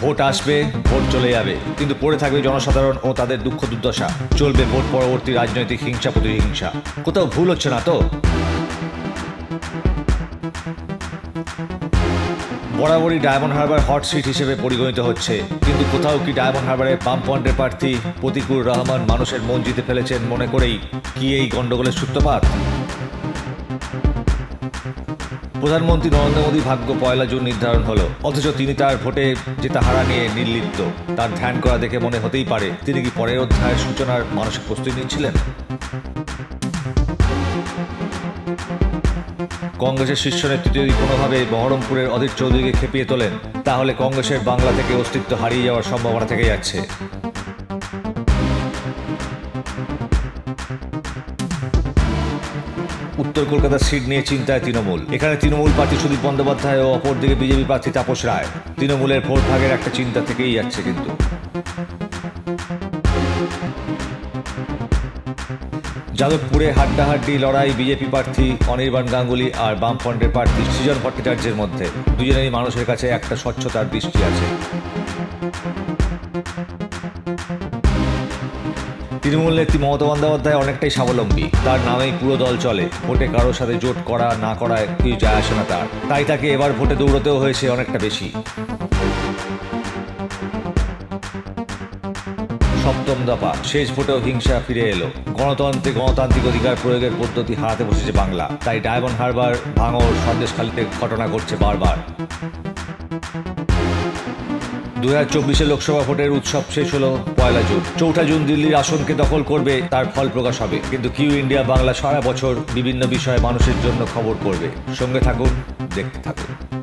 Vote আসবে, vote চলে যাবে। কিন্তু পড়ে থাকবে জনসাধারণ ও তাদের দুঃখ দুর্দশা। চলবে ভোট পরবর্তী রাজনৈতিক হিংসা, প্রতিহিংসা। কোথাও ভুল হচ্ছে না তো? বরাবরই ডায়মন্ড হারবার হট সিট হিসেবে পরিগণিত হচ্ছে। কিন্তু কোথাও কি ডায়মন্ড হারবারের পয়েন্টের প্রার্থী প্রতিকুর রহমান মানুষের মন জিতে ফেলেছেন মনে করেই? কি এই গন্ডগোলের সূত্রপাত? প্রধানমন্ত্রী নরেন্দ্র মোদী ভাগ্য পয়লা জুন নির্ধারণ হলো। অথচ তিনি তার ভোটে জেতা হারা নিয়ে নির্লিপ্ত, তার ধ্যান করা দেখে মনে হতেই পারে, তিনি কি পরের অধ্যায়ের সূচনার মানসিক প্রস্তুতি নিচ্ছিলেন? কংগ্রেসের শীর্ষ নেতৃত্ব যদি কোনোভাবে বহরমপুরের অধীর চৌধুরীকে খেপিয়ে তোলেন, তাহলে কংগ্রেসের বাংলা থেকে অস্তিত্ব হারিয়ে যাওয়ার সম্ভাবনা থেকে যাচ্ছে। উত্তর কলকাতার সিট নিয়ে চিন্তায় তৃণমূল। এখানে তৃণমূল প্রার্থী সুদীপ বন্দ্যোপাধ্যায় ও অপরদিকে বিজেপি প্রার্থী তাপস রায়। তৃণমূলের ভোট ভাগের একটা চিন্তা থেকেই যাচ্ছে কিন্তু। যাদবপুরে হাড্ডাহাড্ডি লড়াই বিজেপি প্রার্থী অনির্বাণ গাঙ্গুলি আর বামফ্রন্টের প্রার্থী সৃজন ভট্টাচার্যের মধ্যে। দুজনেরই মানুষের কাছে একটা স্বচ্ছতার দৃষ্টি আছে। তৃণমূল নেত্রী মমতা বন্দ্যোপাধ্যায় অনেকটাই স্বাবলম্বী। তার নামেই পুরো দল চলে। ভোটে কারোর সাথে জোট করা, না করায় কিছু যায় আসে না তার। তাই তাকে এবার ভোটে দৌড়তেও হয়েছে অনেকটা বেশি। সপ্তম দফা। শেষ ভোটেও হিংসা ফিরে এলো। গণতন্ত্রে গণতান্ত্রিক অধিকার প্রয়োগের পদ্ধতি হারাতে বসেছে বাংলা। তাই ডায়মন্ড হারবার ভাঙর সন্দেশখালিতে ঘটনা ঘটছে বারবার। দু হাজার চব্বিশে লোকসভা ভোটের উৎসব শেষ হলো পয়লা জুন। চৌঠা জুন দিল্লির আসনকে দখল করবে, তার ফল প্রকাশ হবে। কিন্তু কিউ ইন্ডিয়া বাংলা সারা বছর বিভিন্ন বিষয়ে মানুষের জন্য খবর করবে। সঙ্গে থাকুন, দেখতে থাকুন।